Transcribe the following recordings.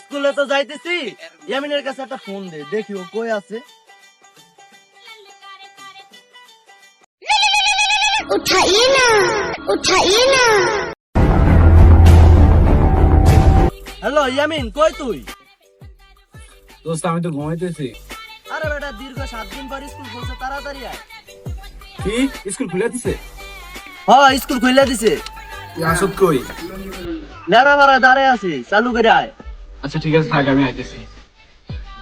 স্কুলে তো যাইতেছি। ইয়ামিনের কাছে একটা ফোন দে দেখি ও কই আছে। হ্যালো ইয়ামিন কই তুই? দোস্ত আমি তো ঘুমাইতেছি। আরে বেটা দীর্ঘ সাত দিন পর স্কুল খুলছে তাড়াতাড়ি আয়। কি? স্কুল খুলে দিছে? হ্যাঁ স্কুল খুলে দিছে। আসত কই? লেরা মারা দাঁড়ায় আছি চালু করে আয়। আচ্ছা ঠিক আছে থাক আমি আইতেছি।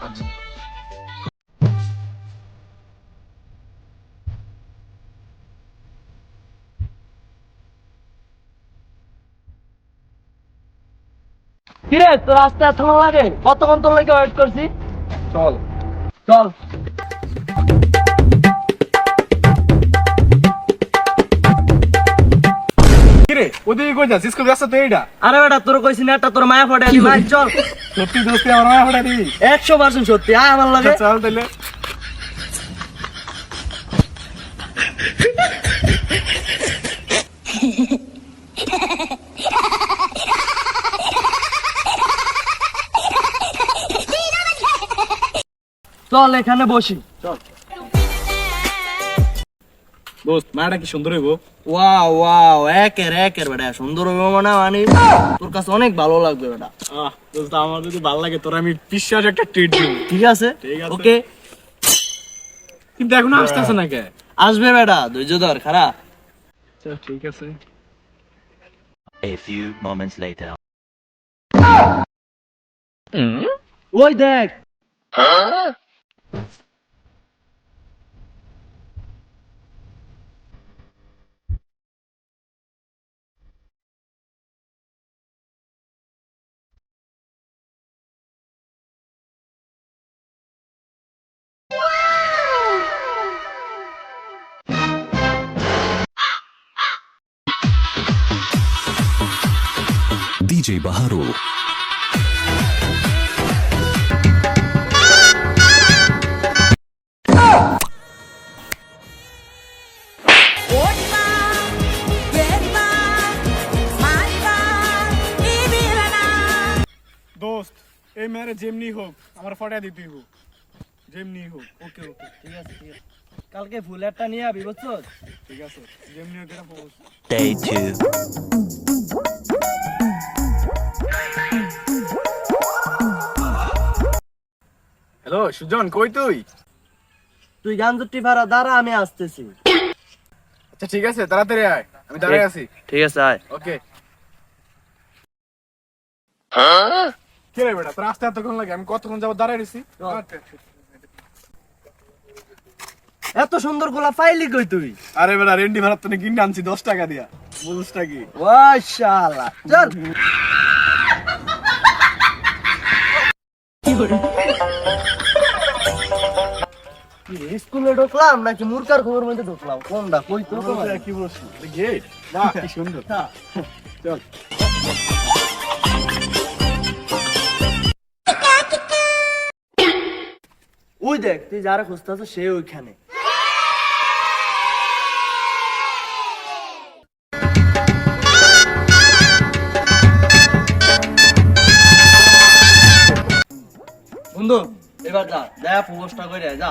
আচ্ছা। কিরে তোর রাস্তা এত লাগে কতক্ষণ তোর লাগে ওয়েট করছি? চল। চল। ওদিকে কই যাস স্কুল রাস্তা তো এইটা আরে বেটা তোর কইছি না একটা তোর মায়া ভাই চল। সত্যি দোস্ত আমার মায়া ফটা দিবি? একশো পার্সেন্ট সত্যি আয় আমার লাগে। চল তাহলে চল এখানে বসি। চল। দোস্ত মায়াটা কি সুন্দর হইব? ওয়াও ওয়াও একের একের বেটা সুন্দর হবে মানে মানে তোর কাছে অনেক ভালো লাগবে বেটা। আহ দোস্ত আমার যদি ভালো লাগে তোর আমি বিশ্বাস একটা ট্রিট দিব। ঠিক আছে? ওকে কিন্তু এখন আসতেছে না কে? আসবে বেটা ধৈর্য ধর খারাপ আচ্ছা ঠিক আছে। A few moments later. ওই দেখ। DJ Baharu. দোস্ত এই মেরে যেমনি হোক আমার ফটা দিতেই হোক যেমনি হোক ওকে ওকে ঠিক আছে ঠিক আছে কালকে ফুল একটা নিয়ে আবি বুঝছ ঠিক আছে যেমনি হোক এটা হোক Day two. হ্যালো সুজন কই তুই? তুই গান জুটি ভাড়া দাঁড়া আমি আসতেছি। আচ্ছা ঠিক আছে তাড়াতাড়ি আয় আমি দাঁড়িয়ে আছি। ঠিক আছে আয়। ওকে। কে রে বেটা তোর আসতে এতক্ষণ লাগে? আমি কতক্ষণ যাব দাঁড়ায় রয়েছি এত সুন্দর গোলা পাইলি কই তুই? আরে বেটা রেন্ডি ভাড়া তো কিনে আনছি দশ টাকা দিয়া। শালা চল। কি রে, স্কুলে ঢুকলাম নাকি মুরকার খবর মধ্যে ঢুকলাম? কোনটা? কই তো? কি বলছি গেট বাহ কি সুন্দর। চল। ওই দেখ তুই যারা খুঁজতেছ সে ওইখানে। বন্ধু এবার যা দেয়া প্রপোজটা করে যা।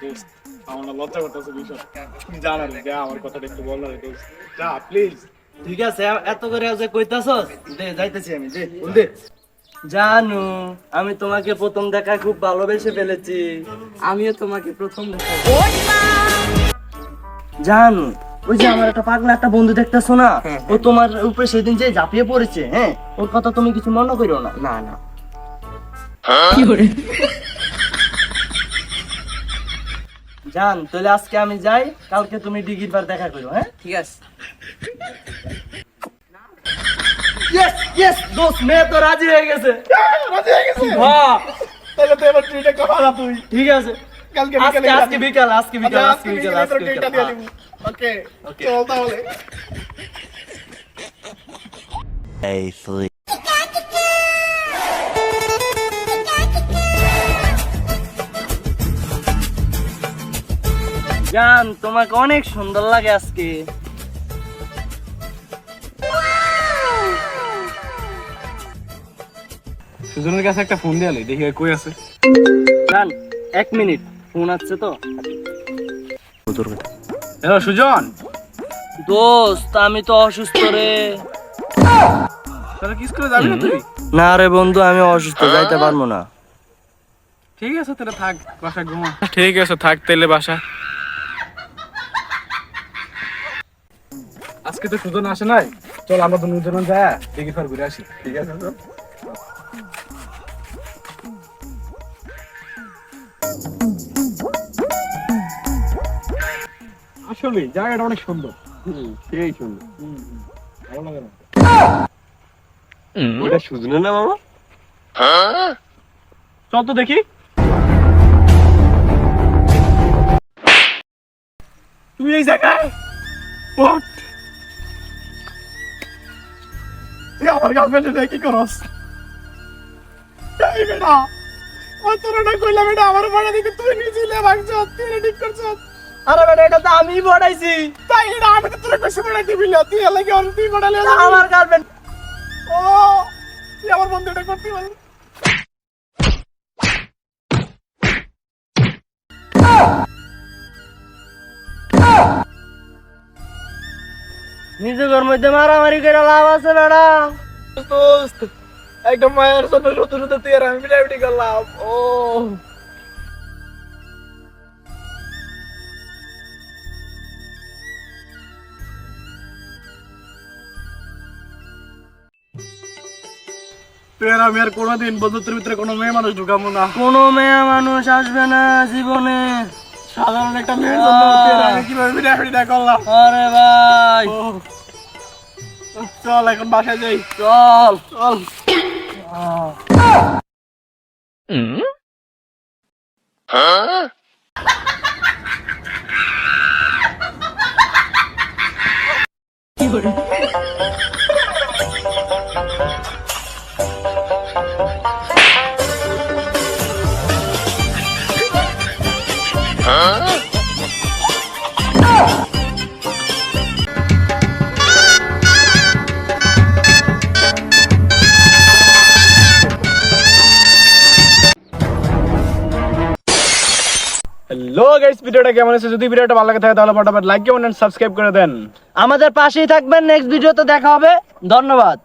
দোস্ত আমার না লজ্জা করতেছে বিষয়। তুমি জানা যা আমার কথাটা একটু বল না রে দোস্ত যা প্লিজ ঠিক আছে এত করে যে কইতাছস? দে যাইতেছি আমি দে দে। জানু আমি তোমাকে প্রথম দেখায় খুব ভালোবেসে ফেলেছি। আমিও তোমাকে প্রথম দেখা জানু ওই যে আমার একটা পাগলা একটা বন্ধু দেখতেছো না? ও তোমার উপরে সেদিন যে ঝাঁপিয়ে পড়েছে হ্যাঁ? ওর কথা তুমি কিছু মনে করো না। না না। জান তাহলে আজকে আমি যাই কালকে তুমি ডিগির বার দেখা করো হ্যাঁ? ঠিক আছে। ইয়েস ইয়েস দোস্ত মেয়ে তো রাজি হয়ে গেছে। রাজি হয়ে গেছে? হ্যাঁ তাহলে তো এবার ট্রিটে কথা তুই। ঠিক আছে। কালকে আজকে বিকালে আজকে বিকাল আজকে বিকাল আজকে বিকাল আজকে বিকাল। হ্যাঁ। ওকে চল তাহলে. জান তোমাকে অনেক সুন্দর লাগে আজকে। সুজনের কাছে একটা ফোন দিয়ে দেখি কই আছে। জান এক মিনিট ফোন আসছে তো। হ্যালো সুজন। দোস্ত আমি তো অসুস্থ রে। তাহলে কিস করে যাবি না তুই? না রে বন্ধু আমি অসুস্থ যাইতে পারব না। ঠিক আছে তাহলে থাক বাসা ঘুমা। ঠিক আছে থাক তাহলে বাসা আজকে তো সুজন আসে নাই। চল আমরা দুজন যা দেখি ফের ঘুরে আসি। ঠিক আছে চল আসলে জায়গাটা অনেক সুন্দর। সেই সুন্দর। ভালো লাগে না। ওটা সুজনে না মামা চল তো দেখি। তুমি এই জায়গায়? তুই আমার গার্লফ্রেন্ডে কি করস এই বেটা ও তোর না কইলা বেটা আমার বাড়া দিকে তুই নিজে লে ভাগছ তুই ঠিক করছ আরে বেটা এটা তো আমি বড়াইছি তাই এটা আমি তো তোর কইছে বেটা দিবি না। তুই লাগে আর তুই বাড়ালে আমার গার্লফ্রেন্ড ও তুই আমার বন্ধু এটা করতে পারবি নিজের মধ্যে মারামারি করে লাভ আছে বেড়া দোস্ত একটা মায়ের জন্য শুধু শুধু তুই আর আমি বিটাবিটি করলাম। ও। তুই আমি আর কোনোদিন বন্ধুত্বের ভিতরে কোনো মেয়ে মানুষ ঢুকাবো না। কোনো মেয়ে মানুষ আসবে না জীবনে। সাধারণ একটা মেয়ের জন্য আমি কীভাবে বিটাবিটিটা করলাম? আরে ভাই। চল এখন বাসায় যাই। চল। চল। হ্যালো গাইস ভিডিওটা কেমন আছে যদি ভিডিওটা ভালো লাগে থাকে তাহলে ফটাফট লাইক কমেন্ট সাবস্ক্রাইব করে দেন। আমাদের পাশেই থাকবেন। নেক্সট ভিডিওতে দেখা হবে। ধন্যবাদ।